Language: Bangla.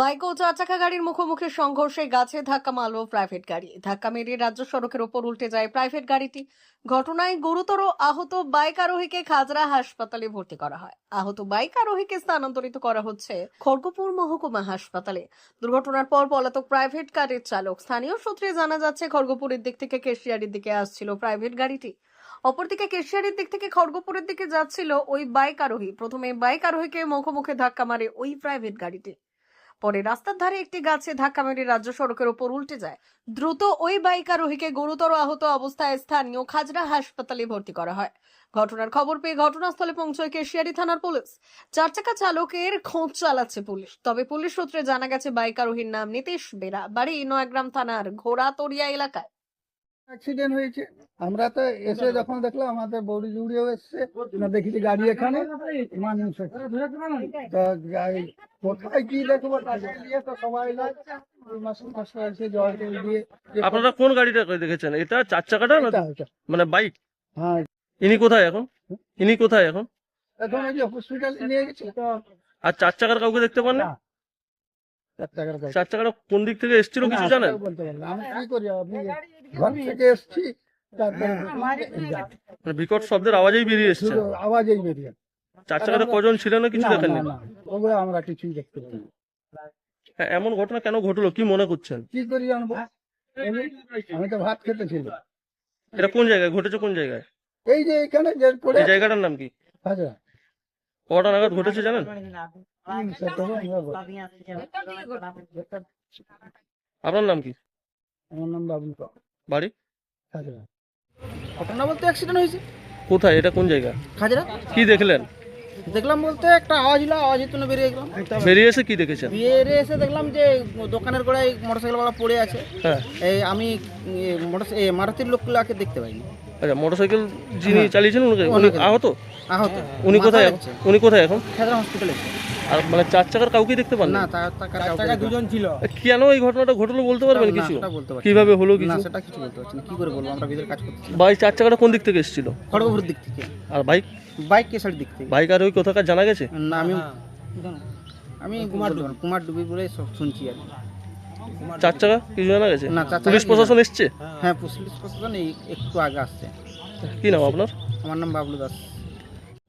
বাইক ও চার চাকা গাড়ির মুখোমুখি সংঘর্ষে গাছে ধাক্কা মারল প্রাইভেট গাড়ি। ধাক্কা মেরে রাজ্য সড়কের ওপর উল্টে যায় প্রাইভেট গাড়িটি। ঘটনায় গুরুতর আহত বাইক আরোহীকে খাজরা হাসপাতালে ভর্তি করা হয়। আহত বাইক আরোহীকে স্থানান্তরিত করা হচ্ছে খড়গপুর মহকুমা হাসপাতালে। দুর্ঘটনার পর পলাতক প্রাইভেট গাড়ির চালক। স্থানীয় সূত্রে জানা যাচ্ছে, খড়গপুরের দিক থেকে কেশিয়ারির দিকে আসছিল প্রাইভেট গাড়িটি। অপরদিকে কেশিয়ারির দিক থেকে খড়গপুরের দিকে যাচ্ছিল ওই বাইক আরোহী। প্রথমে বাইক আরোহীকে মুখোমুখি ধাক্কা মারে ওই প্রাইভেট গাড়িটি। পরে রাস্তার ধারে একটি গাছে ধাক্কা মেরে রাজ্য সড়কের ওপর উল্টে যায়। দ্রুত ওই বাইক আরোহীকে গুরুতর আহত অবস্থায় স্থানীয় খাজরা হাসপাতালে ভর্তি করা হয়। ঘটনার খবর পেয়ে ঘটনাস্থলে পৌঁছয় কেশিয়ারি থানার পুলিশ। চার চাকা চালকের খোঁজ চালাচ্ছে পুলিশ। তবে পুলিশ সূত্রে জানা গেছে, বাইক আরোহীর নাম নীতিশ বেরা। বাড়ি নয়াগ্রাম থানার ঘোড়াতরিয়া এলাকায়। অ্যাক্সিডেন্ট হয়েছে। আমরা তো এসে যখন দেখলাম আমাদের বৌদি জুড়িও এসছে। না দেখেছি গাড়ি এখানে। মানুষ। কোথায় কি দেখব তাকে নিয়ে তো সবাই আপনারা কোন গাড়িটা দেখেছেন? এটা চার চাকাটা। মানে বাইক? হ্যাঁ। ইনি কোথায় এখন? ইনি কোথায় এখন? এখন ওই যে হসপিটালে নিয়ে গেছি। আর চার চাকার কাউকে দেখতে পান না। চার চাকাটা কোন দিক থেকে এসেছিল কিছু জানেন? বলতে পারলাম না। আমি কি করি আপনি ঘর থেকে এসছি। তারপরে মানে বিকট শব্দের আওয়াজেই বেরিয়ে এসছে। আওয়াজেই বেরিয়ে চার চাকাটা কজন ছিলেন না কিছু দেখেননি ওগুলো আমরা কিছুই দেখতে পাই হ্যাঁ, এমন ঘটনা কেন ঘটলো? কি মনে করছেন? কি করি জানব? আমি তো ভাত খেতে ছিল এটা কোন জায়গায়? ঘটেছে কোন জায়গায়? এই যে এখানে যে পড়ে এই জায়গাটার নাম কি? আচ্ছা। কটা নাগাদ ঘটেছে জানেন? বলব। আপনার নাম কি? আমার নাম বাবুল বাড়ি? আচ্ছা ঘটনা বলতে অ্যাক্সিডেন্ট হয়েছে। কোথায়? এটা কোন জায়গা? খাজরা কি দেখলেন? দেখলাম বলতে একটা আওয়াজ হলো আওয়াজের জন্য বেরিয়ে গেলাম। বেরিয়ে এসে কি দেখেছেন? বেরিয়ে এসে দেখলাম যে দোকানের গোড়ায় মোটরসাইকেল ওয়ালা পড়ে আছে। হ্যাঁ। এই আমি মোটর মারুতির লোকগুলোকে দেখতে পাইনি। আচ্ছা মোটরসাইকেল যিনি হ্যাঁ। চালিয়েছেন উনি আহত? আহত। উনি কোথায়। উনি কোথায় এখন? খাজরা হসপিটালে আর মানে চার চাকার কাউকে দেখতে পান না তার দুজন ছিল। কেন এই ঘটনাটা ঘটলো বলতে পারবেন কিছু? কীভাবে হলো না কিছু? সেটা কিছু বলতে পারছি না। কি করে বলব? আমরা ভিতরে কাজ করতেছি বাইক চার চাকাটা কোন দিক থেকে এসেছিল? খড়গপুরের দিক থেকে। আর বাইক? বাইক কেসার দিক থেকে। বাইক আর ওই কোথাকার জানা গেছে? না আমি আমি কুমার ডুবি কুমার ডুবি বলে সব শুনছি আর কি। চার চাকা? কিছু জানা গেছে? না, চার পুলিশ প্রশাসন এসছে? হ্যাঁ পুলিশ প্রশাসন একটু আগে আসছে। কি নাম আপনার? আমার নাম বাবলু দাস।